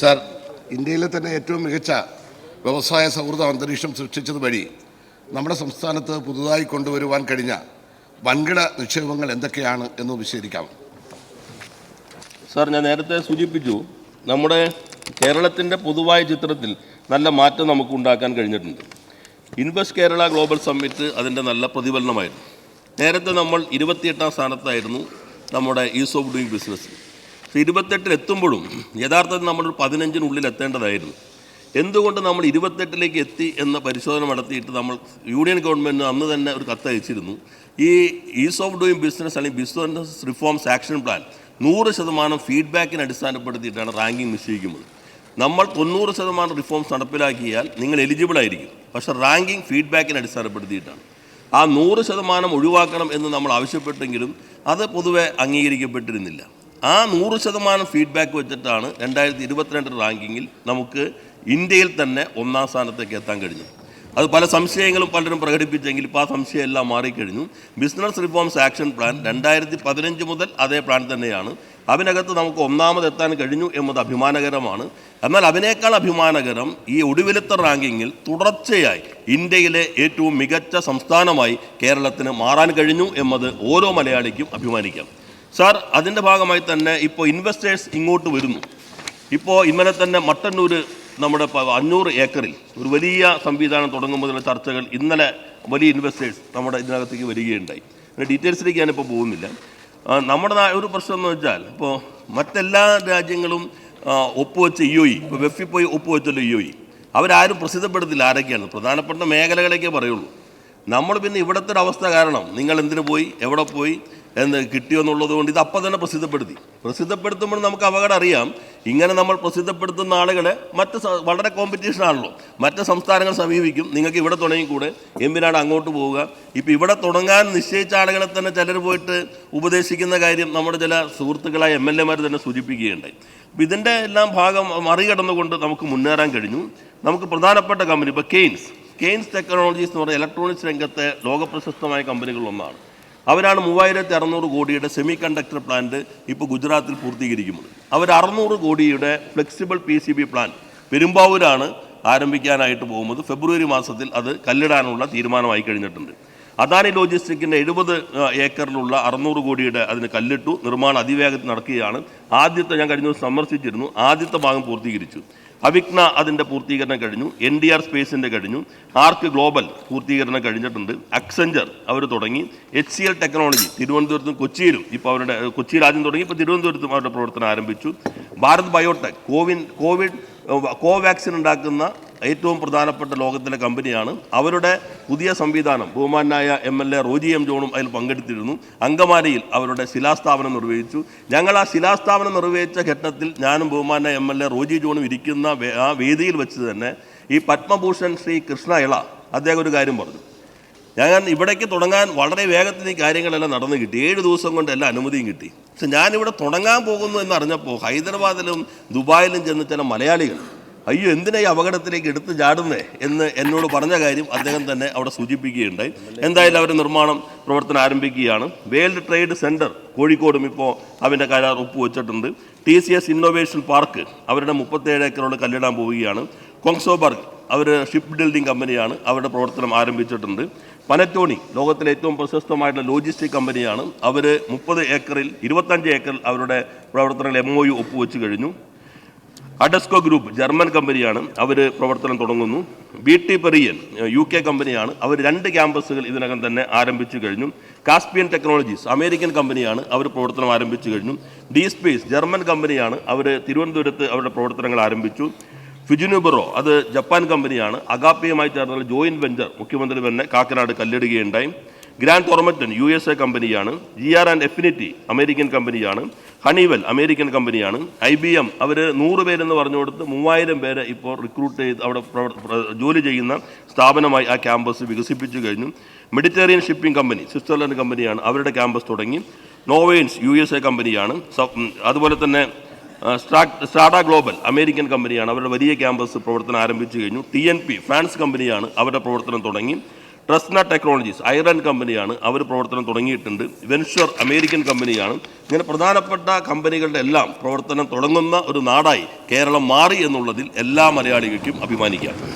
Sir ഇന്ത്യയിലെ തന്നെ ഏറ്റവും മികച്ച വ്യവസായ സൗഹൃദ അന്തരീക്ഷം സൃഷ്ടിച്ചത് വഴി നമ്മുടെ സംസ്ഥാനത്ത് പുതുതായി കൊണ്ടുവരുവാൻ കഴിഞ്ഞ വൻകിട നിക്ഷേപങ്ങൾ എന്തൊക്കെയാണ് എന്ന് വിശദീകരിക്കാം. സാർ ഞാൻ നേരത്തെ സൂചിപ്പിച്ചു നമ്മുടെ കേരളത്തിന്റെ പൊതുവായ ചിത്രത്തിൽ നല്ല മാറ്റം നമുക്ക് ഉണ്ടാക്കാൻ കഴിഞ്ഞിട്ടുണ്ട്. ഇൻവെസ്റ്റ് കേരള ഗ്ലോബൽ സമ്മിറ്റ് അതിന്റെ നല്ല പ്രതിഫലനമായിരുന്നു. നേരത്തെ നമ്മൾ ഇരുപത്തിയെട്ടാം സ്ഥാനത്തായിരുന്നു നമ്മുടെ ഈസ് ഓഫ് ഡൂയിങ് ബിസിനസ്. പക്ഷേ ഇരുപത്തെട്ടിൽ എത്തുമ്പോഴും യഥാർത്ഥത്തിൽ നമ്മൾ പതിനഞ്ചിനുള്ളിൽ എത്തേണ്ടതായിരുന്നു എന്തുകൊണ്ട് നമ്മൾ ഇരുപത്തെട്ടിലേക്ക് എത്തി എന്ന പരിശോധന നടത്തിയിട്ട് നമ്മൾ യൂണിയൻ ഗവൺമെന്റ് അന്ന് തന്നെ ഒരു കത്ത് അയച്ചിരുന്നു. ഈ ഈസ് ഓഫ് ഡൂയിങ് ബിസിനസ് അല്ലെങ്കിൽ ബിസിനസ് റിഫോംസ് ആക്ഷൻ പ്ലാൻ നൂറ് ശതമാനം ഫീഡ്ബാക്കിനെ അടിസ്ഥാനപ്പെടുത്തിയിട്ടാണ് റാങ്കിങ് നിശ്ചയിക്കുന്നത്. നമ്മൾ തൊണ്ണൂറ് ശതമാനം റിഫോംസ് നടപ്പിലാക്കിയാൽ നിങ്ങൾ എലിജിബിൾ ആയിരിക്കും. പക്ഷേ റാങ്കിങ് ഫീഡ്ബാക്കിനെ അടിസ്ഥാനപ്പെടുത്തിയിട്ടാണ്. ആ നൂറ് ശതമാനം ഒഴിവാക്കണം എന്ന് നമ്മൾ ആവശ്യപ്പെട്ടെങ്കിലും അത് പൊതുവെ അംഗീകരിക്കപ്പെട്ടിരുന്നില്ല. ആ നൂറ് ശതമാനം ഫീഡ്ബാക്ക് വെച്ചിട്ടാണ് രണ്ടായിരത്തി ഇരുപത്തിരണ്ട് റാങ്കിങ്ങിൽ നമുക്ക് ഇന്ത്യയിൽ തന്നെ ഒന്നാം സ്ഥാനത്തേക്ക് എത്താൻ കഴിഞ്ഞു അത് പല സംശയങ്ങളും പലരും പ്രകടിപ്പിച്ചെങ്കിൽ ഇപ്പോൾ ആ സംശയമെല്ലാം മാറിക്കഴിഞ്ഞു. ബിസിനസ് റിഫോംസ് ആക്ഷൻ പ്ലാൻ രണ്ടായിരത്തി പതിനഞ്ച് മുതൽ അതേ പ്ലാൻ തന്നെയാണ്. അതിനകത്ത് നമുക്ക് ഒന്നാമതെത്താൻ കഴിഞ്ഞു എന്നത് അഭിമാനകരമാണ്. എന്നാൽ അതിനേക്കാൾ അഭിമാനകരം ഈ ഒടുവിലത്തെ റാങ്കിങ്ങിൽ തുടർച്ചയായി ഇന്ത്യയിലെ ഏറ്റവും മികച്ച സംസ്ഥാനമായി കേരളത്തിന് മാറാൻ കഴിഞ്ഞു എന്നത് ഓരോ മലയാളിക്കും അഭിമാനിക്കാം. സാർ അതിന്റെ ഭാഗമായി തന്നെ ഇപ്പോൾ ഇൻവെസ്റ്റേഴ്സ് ഇങ്ങോട്ട് വരുന്നു. ഇപ്പോൾ ഇന്നലെ തന്നെ മട്ടന്നൂർ നമ്മുടെ അഞ്ഞൂറ് ഏക്കറിൽ ഒരു വലിയ സംവിധാനം തുടങ്ങുമ്പോഴുള്ള ചർച്ചകൾ ഇന്നലെ വലിയ ഇൻവെസ്റ്റേഴ്സ് നമ്മുടെ ഇതിനകത്തേക്ക് വരികയുണ്ടായി. അതിന്റെ ഡീറ്റെയിൽസിലേക്ക് ഞാനിപ്പോൾ പോകുന്നില്ല. നമ്മുടെ ഒരു പ്രശ്നം എന്ന് വെച്ചാൽ ഇപ്പോൾ മറ്റെല്ലാ രാജ്യങ്ങളും ഒപ്പുവെച്ച ഇ ഒ ഇ ഇപ്പോൾ വെഫിൽ പോയി ഒപ്പുവെച്ചല്ലോ ഇ ഒ ഇ അവരാരും പ്രസിദ്ധപ്പെടുത്തില്ല ആരൊക്കെയാണ് പ്രധാനപ്പെട്ട മേഖലകളൊക്കെ പറയുള്ളൂ. നമ്മൾ പിന്നെ ഇവിടുത്തെ ഒരു അവസ്ഥ കാരണം നിങ്ങൾ എന്തിനു പോയി? എവിടെ പോയി? എന്ന് കിട്ടിയെന്നുള്ളത് കൊണ്ട് ഇത് അപ്പം തന്നെ പ്രസിദ്ധപ്പെടുത്തി. പ്രസിദ്ധപ്പെടുത്തുമ്പോൾ നമുക്ക് അപകടം അറിയാം. ഇങ്ങനെ നമ്മൾ പ്രസിദ്ധപ്പെടുത്തുന്ന ആളുകളെ മറ്റ് വളരെ കോമ്പറ്റീഷൻ ആണല്ലോ. മറ്റ് സംസ്ഥാനങ്ങൾ സമീപിക്കും. നിങ്ങൾക്ക് ഇവിടെ തുടങ്ങിക്കൂടെ എന്തിനാണ് അങ്ങോട്ട് പോവുക? ഇപ്പം ഇവിടെ തുടങ്ങാൻ നിശ്ചയിച്ച ആളുകളെ തന്നെ ചിലർ പോയിട്ട് ഉപദേശിക്കുന്ന കാര്യം നമ്മുടെ ചില സുഹൃത്തുക്കളായ എം എൽ എമാർ തന്നെ സൂചിപ്പിക്കുകയുണ്ടായി. അപ്പം ഇതിന്റെ എല്ലാം ഭാഗം മറികടന്നുകൊണ്ട് നമുക്ക് മുന്നേറാൻ കഴിഞ്ഞു. നമുക്ക് പ്രധാനപ്പെട്ട കമ്പനി ഇപ്പോൾ കെയ്ൻസ്. കെയ്ൻസ് ടെക്നോളജീസ് എന്ന് പറയുന്ന ഇലക്ട്രോണിക്സ് രംഗത്തെ ലോകപ്രശസ്തമായ കമ്പനികളിലൊന്നാണ്. അവരാണ് മൂവായിരത്തി അറുന്നൂറ് കോടിയുടെ സെമി കണ്ടക്ടർ പ്ലാന്റ് ഇപ്പോൾ ഗുജറാത്തിൽ പൂർത്തീകരിക്കുന്നത്. അവർ അറുന്നൂറ് കോടിയുടെ flexible P C B plan പെരുമ്പാവൂരാണ് ആരംഭിക്കാനായിട്ട് പോകുന്നത്. ഫെബ്രുവരി മാസത്തിൽ അത് കല്ലിടാനുള്ള തീരുമാനമായി കഴിഞ്ഞിട്ടുണ്ട്. അദാനി ലോജിസ്റ്റിക്കിന്റെ എഴുപത് ഏക്കറിലുള്ള അറുന്നൂറ് കോടിയുടെ അതിന് കല്ലിട്ടു. നിർമ്മാണം അതിവേഗത്തിൽ നടക്കുകയാണ്. ആദ്യത്തെ ഞാൻ കഴിഞ്ഞ ദിവസം സന്ദർശിച്ചിരുന്നു. ആദ്യത്തെ ഭാഗം പൂർത്തീകരിച്ചു. അവിഗ്ന അതിന്റെ പൂർത്തീകരണം കഴിഞ്ഞു എൻ ഡി ആർ സ്പേസിന്റെ കഴിഞ്ഞു ആർക്ക് ഗ്ലോബൽ പൂർത്തീകരണം കഴിഞ്ഞിട്ടുണ്ട് അക്സഞ്ചർ അവർ തുടങ്ങി എച്ച് സി എൽ ടെക്നോളജി തിരുവനന്തപുരത്തും കൊച്ചിയിലും ഇപ്പോൾ അവരുടെ കൊച്ചി രാജ്യം തുടങ്ങി ഇപ്പോൾ തിരുവനന്തപുരത്തും അവരുടെ പ്രവർത്തനം ആരംഭിച്ചു. ഭാരത് ബയോടെക് കോവിൻ കോവിഡ് കോവാക്സിൻ ഉണ്ടാക്കുന്ന ഏറ്റവും പ്രധാനപ്പെട്ട ലോകത്തിലെ കമ്പനിയാണ്. അവരുടെ പുതിയ സംവിധാനം ബഹുമാനായ M L A Roji M ജോണും അതിൽ പങ്കെടുത്തിരുന്നു. അങ്കമാലിയിൽ അവരുടെ ശിലാസ്ഥാപനം നിർവഹിച്ചു. ഞങ്ങൾ ആ ശിലാസ്ഥാപനം നിർവഹിച്ച ഘട്ടത്തിൽ ഞാനും ബഹുമാനായ എം എൽ എ റോജി ജോണും ഇരിക്കുന്ന ആ വേദിയിൽ വെച്ച് തന്നെ ഈ പത്മഭൂഷൺ ശ്രീ കൃഷ്ണ ഇള അദ്ദേഹം ഒരു കാര്യം പറഞ്ഞു. ഞാൻ ഇവിടേക്ക് തുടങ്ങാൻ വളരെ വേഗത്തിൽ ഈ കാര്യങ്ങളെല്ലാം നടന്നു കിട്ടി. ഏഴ് ദിവസം കൊണ്ട് എല്ലാ അനുമതിയും കിട്ടി. പക്ഷെ ഞാനിവിടെ തുടങ്ങാൻ പോകുന്നു എന്ന് അറിഞ്ഞപ്പോൾ ഹൈദരാബാദിലും ദുബായിലും ചെന്ന് ചില മലയാളികൾ അയ്യോ എന്തിനാ ഈ അപകടത്തിലേക്ക് എടുത്ത് ചാടുന്നേ എന്ന് എന്നോട് പറഞ്ഞ കാര്യം അദ്ദേഹം തന്നെ അവിടെ സൂചിപ്പിക്കുകയുണ്ടായി. എന്തായാലും അവർ നിർമ്മാണം പ്രവർത്തനം ആരംഭിക്കുകയാണ്. വേൾഡ് ട്രേഡ് സെന്റർ കോഴിക്കോടും ഇപ്പോൾ അവന്റെ കരാർ ഒപ്പുവെച്ചിട്ടുണ്ട്. T C S innovation park അവരുടെ മുപ്പത്തേഴ് ഏക്കറോട് കല്ലിടാൻ പോവുകയാണ്. കൊങ്സോബർഗ് അവർ ഷിപ്പ് ബിൽഡിംഗ് കമ്പനിയാണ് അവരുടെ പ്രവർത്തനം ആരംഭിച്ചിട്ടുണ്ട്. പനറ്റോണി ലോകത്തിലെ ഏറ്റവും പ്രശസ്തമായിട്ടുള്ള ലോജിസ്റ്റിക് കമ്പനിയാണ്. അവർ മുപ്പത് ഏക്കറിൽ ഇരുപത്തഞ്ച് ഏക്കറിൽ അവരുടെ പ്രവർത്തനങ്ങൾ എം ഒ യു ഒപ്പുവെച്ച് കഴിഞ്ഞു. അഡസ്കോ ഗ്രൂപ്പ് ജർമ്മൻ കമ്പനിയാണ്. അവർ പ്രവർത്തനം തുടങ്ങുന്നു. ബി ടി പെറിയൻ യു കെ കമ്പനിയാണ്. അവർ രണ്ട് ക്യാമ്പസുകൾ ഇതിനകം തന്നെ ആരംഭിച്ചു കഴിഞ്ഞു. കാസ്പിയൻ ടെക്നോളജീസ് അമേരിക്കൻ കമ്പനിയാണ് അവർ പ്രവർത്തനം ആരംഭിച്ചു കഴിഞ്ഞു. ഡി സ്പേസ് ജർമ്മൻ കമ്പനിയാണ് അവർ തിരുവനന്തപുരത്ത് അവരുടെ പ്രവർത്തനങ്ങൾ ആരംഭിച്ചു. ഫിജുനുബറോ അത് ജപ്പാൻ കമ്പനിയാണ്. അഗാപ്പിയുമായി ചേർന്നുള്ള ജോയിന്റ് വെഞ്ചർ മുഖ്യമന്ത്രി തന്നെ Kakkanad കല്ലിടുകയുണ്ടായി. Grant Thornton U S A കമ്പനിയാണ്. G R and Affinity American കമ്പനിയാണ്. ഹണിവെൽ അമേരിക്കൻ കമ്പനിയാണ്. ഐ ബി എം അവർ നൂറ് പേരെന്ന് പറഞ്ഞു കൊടുത്ത് മൂവായിരം പേരെ ഇപ്പോൾ റിക്രൂട്ട് ചെയ്ത് അവിടെ ജോലി ചെയ്യുന്ന സ്ഥാപനമായി ആ ക്യാമ്പസ് വികസിപ്പിച്ചു കഴിഞ്ഞു. മെഡിറ്ററേനിയൻ ഷിപ്പിംഗ് കമ്പനി സ്വിറ്റ്സർലൻഡ് കമ്പനിയാണ് അവരുടെ ക്യാമ്പസ് തുടങ്ങി. നോവേൻസ് യു എസ് എ കമ്പനിയാണ്. അതുപോലെ തന്നെ സ്ട്രാഡ ഗ്ലോബൽ അമേരിക്കൻ കമ്പനിയാണ്. അവരുടെ വലിയ ക്യാമ്പസ് പ്രവർത്തനം ആരംഭിച്ചു കഴിഞ്ഞു. ടി എൻ പി ഫ്രാൻസ് കമ്പനിയാണ് അവരുടെ പ്രവർത്തനം തുടങ്ങി. ട്രസ്ന ടെക്നോളജീസ് ഐറൺ കമ്പനിയാണ് അവർ പ്രവർത്തനം തുടങ്ങിയിട്ടുണ്ട്. വെൻഷ്വർ അമേരിക്കൻ കമ്പനിയാണ് ഇങ്ങനെ പ്രധാനപ്പെട്ട കമ്പനികളുടെ എല്ലാം പ്രവർത്തനം തുടങ്ങുന്ന ഒരു നാടായി കേരളം മാറി എന്നുള്ളതിൽ എല്ലാ മലയാളികൾക്കും അഭിമാനിക്കാം.